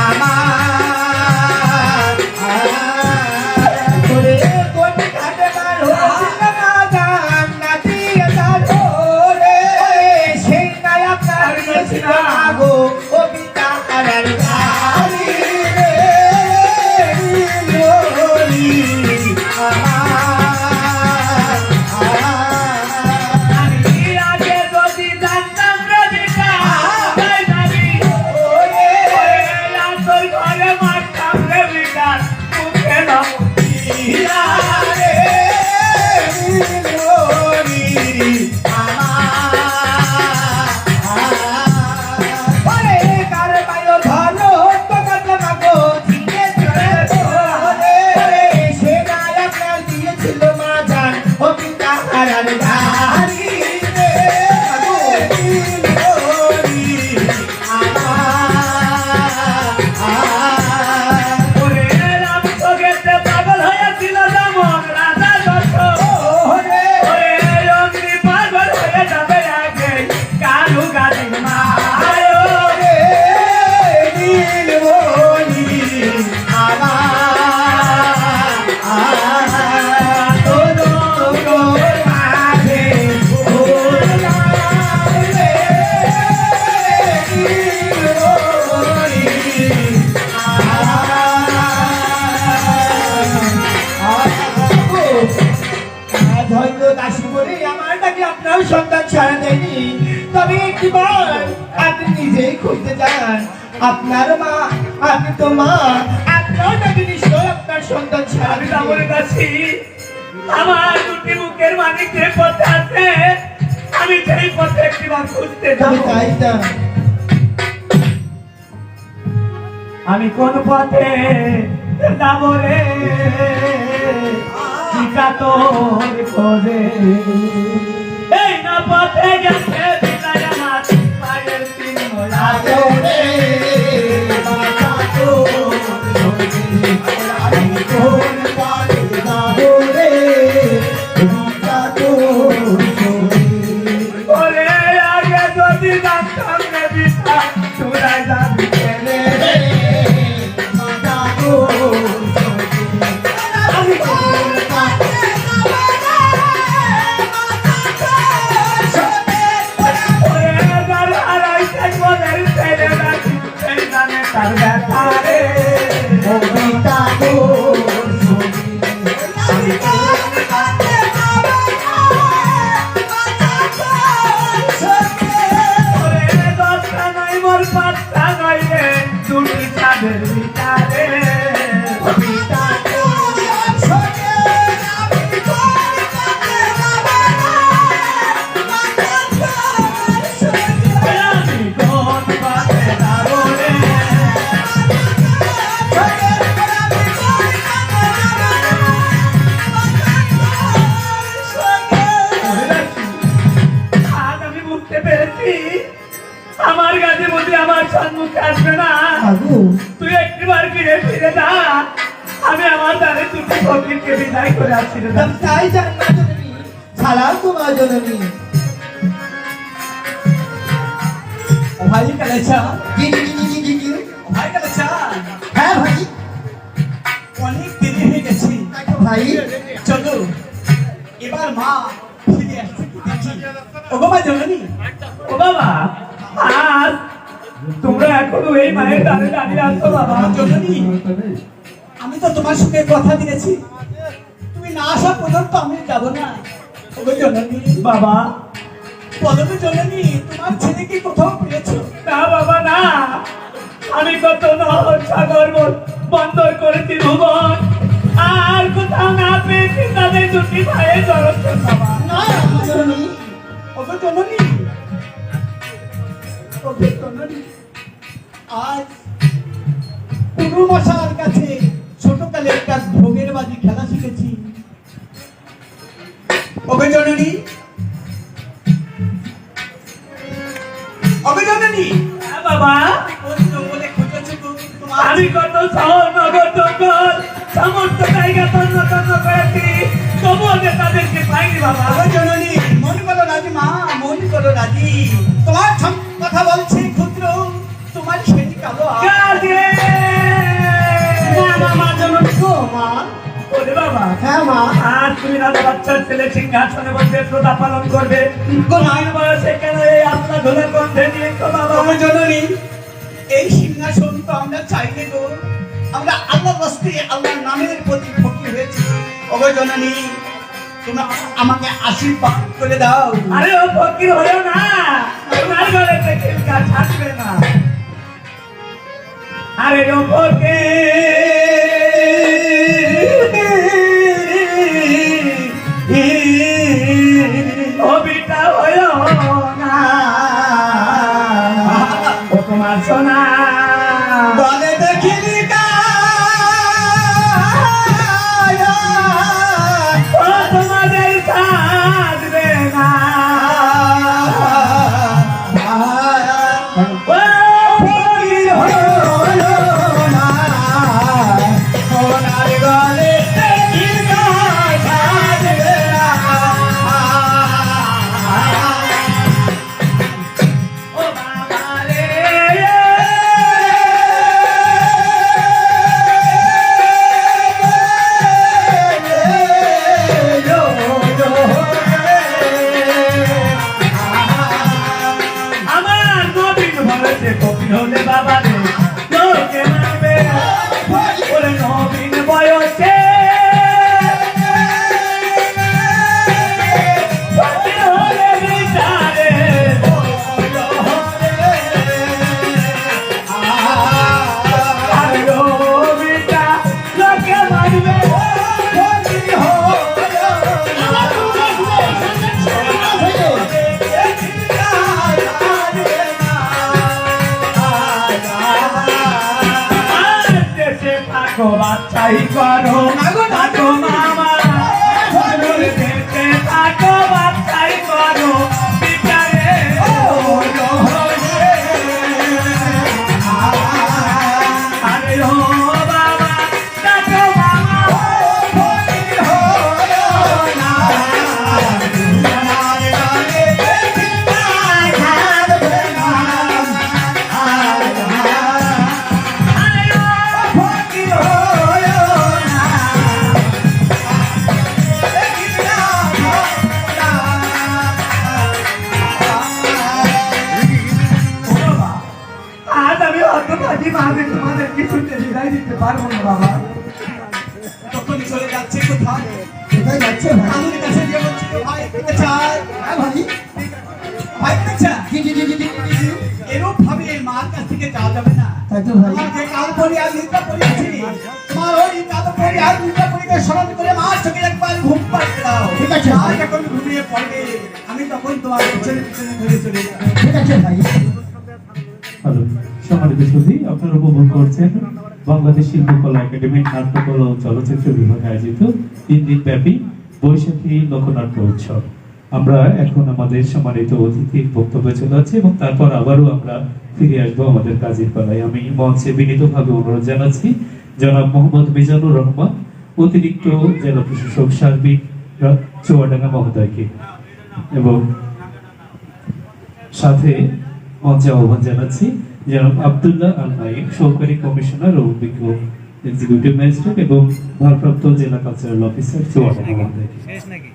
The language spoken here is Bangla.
আমার கணமுத்தி দেয়নি। তবে একটিবার আপনি নিজেই খুঁজতে যান আপনার মা আপনি তো মা। আপনার নাকি নিশ্চয় আপনার সন্তান আমি বলে যাচ্ছি আমার দুটি মুখের যে পথে আছে আমি সেই পথে একটিবার খুঁজতে যাব। তাই না? আমি কোন পথে যাব রে? টিকা তোর করে? এই না পথে গেছে বিদায় সম্মুখে আসবে না। তুই একটিবার ফিরে ফিরে যা। আমি আমার দ্বারে দুটি ফকিরকে বিদায় করে আসছি তাই জাননা জননী ছাড়াও তোমার জননী। ভাই কালেছা কি কি কি কি কি কি? ভাই কালেছা হ্যাঁ ভাই। অনেক দেরি হয়ে গেছি। ভাই। চলো এবার মা ফিরে আসছে। দেখি ও বাবা জননী ও বাবা আজ তোমরা এখনও এই মায়ের দ্বারে দাঁড়িয়ে আছো বাবা। জননী আমি তো তোমার সঙ্গে কথা দিয়েছি। তুমি না আসা পর্যন্ত আমি যাব না। ওগো জননী বাবা। পদবে জননী তোমার ছেলেকে কোথাও পেয়েছ? না বাবা না। আমি কত নহর সাগর বন্দর করেছি ভুবন। আর কোথাও না পেয়েছি তাদের দুটি বাবা। না জননী। ওগো জননী ওগো জননী আজ পুরু মশার কাছে ছোটকালে একটা ভোগের বাজি খেলা শিখেছি। জননী জননী হ্যাঁ বাবা। কোন জঙ্গলে খুঁজেছো গো? তোমার? আমি কত শহর নগর জঙ্গল সমস্ত জায়গা তন্ন তন্ন করেছি। তবুও যে তাদেরকে পাইনি বাবা। জননী মন করো রাজি মা মন করো রাজি। তোমার কথা বলছে ক্ষুদ্র তোমার সেদিকে কালো কাজে না না মা জননী গো মা। ওরে বাবা। হ্যাঁ মা। আর তুমি রাজা বাচ্চার ছেলে সিংহাসনে বসে শ্রোতা পালন করবে। কোন বয়সে কেন এই আত্মা ধরে কণ্ঠে নিয়ে তো বাবা? আমার জননী এই সিংহাসন তো আমরা চাইলে গো। আমরা আল্লাহ বস্তে আল্লাহর নামের প্রতি ফকির হয়েছি। ওগো তোমরা আমাকে আশীর্বাদ করে দাও। আরে ও ফকির হয়েও না। তোমার থেকে না। আরে ও বাবা থাকো বাচ্চাই করো। থাকো মামা থাকো বাচ্চাই করো। বিচারে আরে কোথায় কোথায় যাচ্ছে? ভাই আমাদের কাছে যে বলছিল ভাই পেতে চাই হ্যাঁ ভাই ভাই পেতে চাই জি জি জি জি জি, জি, জি। এরূপ ভাবে মার কাছ থেকে যাওয়া যাবে না। তাই তো ভাই যে কাল পরি আর নিদ্রা পড়েছি তোমার ওই কাল পরি আর নিদ্রা পরিকে স্মরণ করে মার চোখে একবার ঘুম পাড়তে দাও। ঠিক আছে। মা যখন ঘুমিয়ে পড়বে আমি তখন তোমার পিছনে পিছনে ধরে চলে যাব। ঠিক আছে ভাই হ্যালো সম্মানিত সুধী আপনারা উপভোগ করছেন বাংলাদেশ শিল্পকলা একাডেমি নাট্যকলা ও চলচ্চিত্র বিভাগে আয়োজিত তিন দিন ব্যাপী বৈশাখী লোকনাট্য উৎসব। আমরা এখন আমাদের সম্মানিত অতিথির বক্তব্যে চলে যাচ্ছি এবং তারপর আবারও আমরা ফিরে আসব আমাদের কাজের পালায়। আমি মঞ্চে বিনীতভাবে অনুরোধ জানাচ্ছি, জনাব মোহাম্মদ মিজানুর রহমান, অতিরিক্ত জেলা প্রশাসক সার্বিক চুয়াডাঙ্গা মহোদয়কে এবং সাথে মঞ্চে আহ্বান জানাচ্ছি, জনাব আবদুল্লাহ আল নাইম সহকারী কমিশনার ও অভিজ্ঞ এক্সিকিউটিভ ম্যাজিস্ট্রেট এবং ভারপ্রাপ্ত জেলা কালচারাল অফিসার চুয়াডাঙ্গা